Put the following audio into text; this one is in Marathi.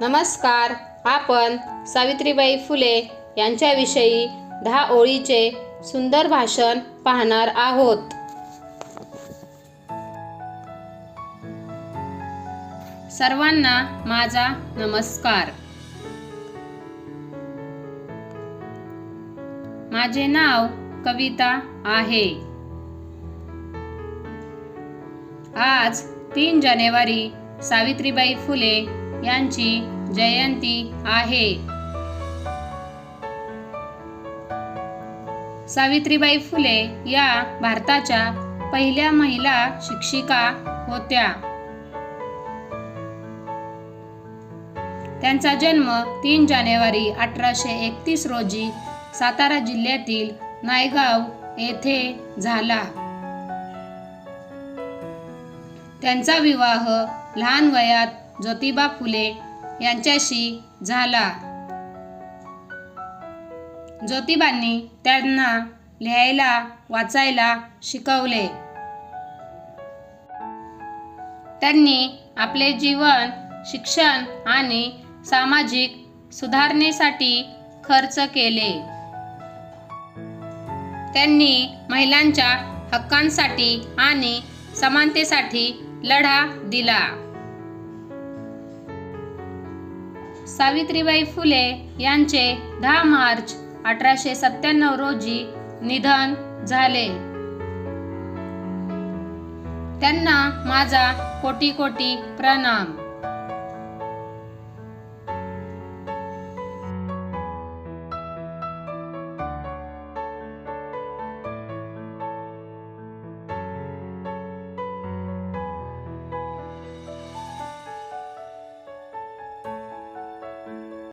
नमस्कार आपण सावित्रीबाई फुले यांच्याविषयी दहा ओळीचे सुंदर भाषण पाहणार आहोत. सर्वांना माझा नमस्कार. माझे नाव कविता आहे. आज तीन जानेवारी सावित्रीबाई फुले यांची जयंती आहे. सावित्रीबाई फुले या भारताच्या पहिल्या महिला शिक्षिका होत्या. त्यांचा जन्म तीन जानेवारी अठराशे एकतीस रोजी सातारा जिल्ह्यातील नायगाव येथे झाला. त्यांचा विवाह लहान वयात ज्योतिबा फुले यांच्याशी झाला. ज्योतिबांनी त्यांना लिहायला वाचायला शिकवले. त्यांनी आपले जीवन शिक्षण आणि सामाजिक सुधारणेसाठी खर्च केले. त्यांनी महिलांच्या हक्कांसाठी आणि समानतेसाठी लढा दिला. सावित्रीबाई फुले यांचे दहा मार्च अठराशे सत्त्याण्णव रोजी निधन झाले. त्यांना माझा कोटी कोटी प्रणाम.